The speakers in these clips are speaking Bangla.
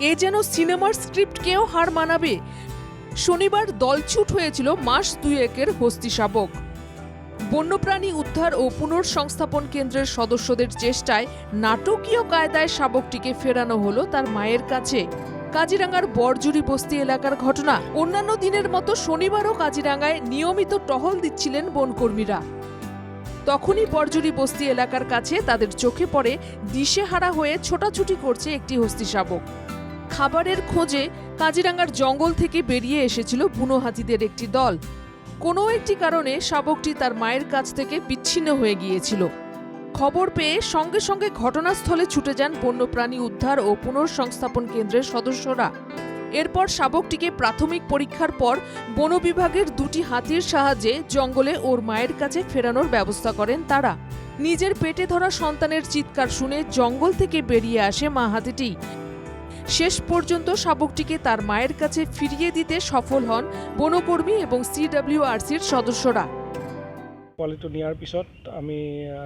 এ যেন সিনেমার স্ক্রিপ্টকেও হার মানাবে। শনিবার দলছুট হয়েছিল মাস দুয়েকের হস্তি শাবক। বন্যপ্রাণী উদ্ধার ও পুনর্সংস্থাপন কেন্দ্রের সদস্যদের চেষ্টায় নাটকীয় কায়দায় শাবকটিকে ফেরানো হলো তার মায়ের কাছে। কাজিরাঙ্গার বরজুরি বস্তি এলাকার ঘটনা। অন্যান্য দিনের মতো শনিবারও কাজিরাঙ্গায় নিয়মিত টহল দিচ্ছিলেন বনকর্মীরা। তখনই বরজুরি বস্তি এলাকার কাছে তাদের চোখে পড়ে দিশেহারা হয়ে ছোটাছুটি করছে একটি হস্তি শাবক। খাবারের খোঁজে কাজিরাঙ্গার জঙ্গল থেকে বেরিয়ে এসেছিল বুনো হাতিদের একটি দল। কোনো একটি কারণে শাবকটি তার মায়ের কাছ থেকে বিচ্ছিন্ন হয়ে গিয়েছিল। খবর পেয়ে সঙ্গে সঙ্গে ঘটনাস্থলে ছুটে যান বন্যপ্রাণী উদ্ধার ও পুনর্সংস্থাপন কেন্দ্রের সদস্যরা। এরপর শাবকটিকে প্রাথমিক পরীক্ষার পর বন বিভাগের দুটি হাতির সাহায্যে জঙ্গলে ওর মায়ের কাছে ফেরানোর ব্যবস্থা করেন তারা। নিজের পেটে ধরা সন্তানের চিৎকার শুনে জঙ্গল থেকে বেরিয়ে আসে মা হাতিটি। শেষ পর্যন্ত শাবকটিকে তার মায়ের কাছে ফিরিয়ে দিতে সফল হন বনকর্মী এবং সিডব্লিউআরসির সদস্যরা। পোৱালিটো নিয়াৰ পিছত আমি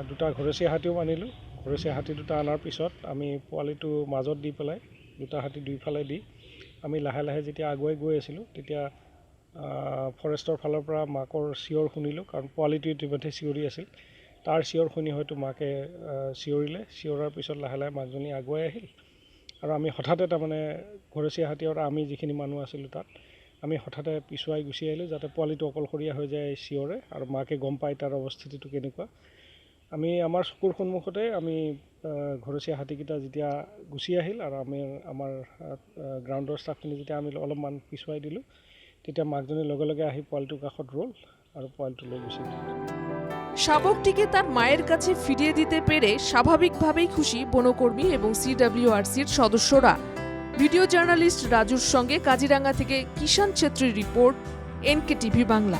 দুটা ঘৰচীয়া হাতীও আনিলোঁ। ঘৰচীয়া হাতী দুটা অনাৰ পিছত আমি পোৱালিটো মাজত দি পেলাই, দুটা হাতী দুইফালে দি আমি লাহে লাহে যেতিয়া আগুৱাই গৈ আছিলোঁ, তেতিয়া ফৰেষ্টৰ ফালৰ পৰা মাকৰ চিঞৰ শুনিলোঁ, কাৰণ পোৱালিটো ইতিমধ্যে চিঞৰি আছিল। তাৰ চিঞৰ শুনি হয়তো মাকে চিঞৰিলে। চিঞৰাৰ পিছত লাহে লাহে মাকজনী আগুৱাই আহিল। আৰু আমি হঠাতে তাৰমানে ঘৰচীয়া হাতী আৰু আমি যিখিনি মানুহ আছিলোঁ তাত আমি হঠাতে পিছুৱাই গুচি আহিলোঁ যাতে পোৱালিটো অকলশৰীয়া হৈ যায় চিঞৰে আৰু মাকে গম পায় তাৰ অৱস্থিতিটো কেনেকুৱা। আমি আমাৰ চকুৰ সন্মুখতে আমি ঘৰচীয়া হাতীকেইটা যেতিয়া গুচি আহিল আৰু আমি আমাৰ গ্ৰাউণ্ডৰ ষ্টাফখিনি যেতিয়া আমি অলপমান পিছুৱাই দিলোঁ তেতিয়া মাকজনী লগে লগে আহি পোৱালিটোৰ কাষত ৰ'ল আৰু পোৱালিটো লৈ গুচি গ'ল। শাবকটিকে তার মায়ের কাছে ফিরিয়ে দিতে পেরে স্বাভাবিকভাবেই খুশি বনকর্মী এবং সিডাব্লিউআরসির সদস্যরা। ভিডিও জার্নালিস্ট রাজুর সঙ্গে কাজিরাঙ্গা থেকে কিষাণ ছেত্রীর রিপোর্ট এনকে টিভি বাংলা।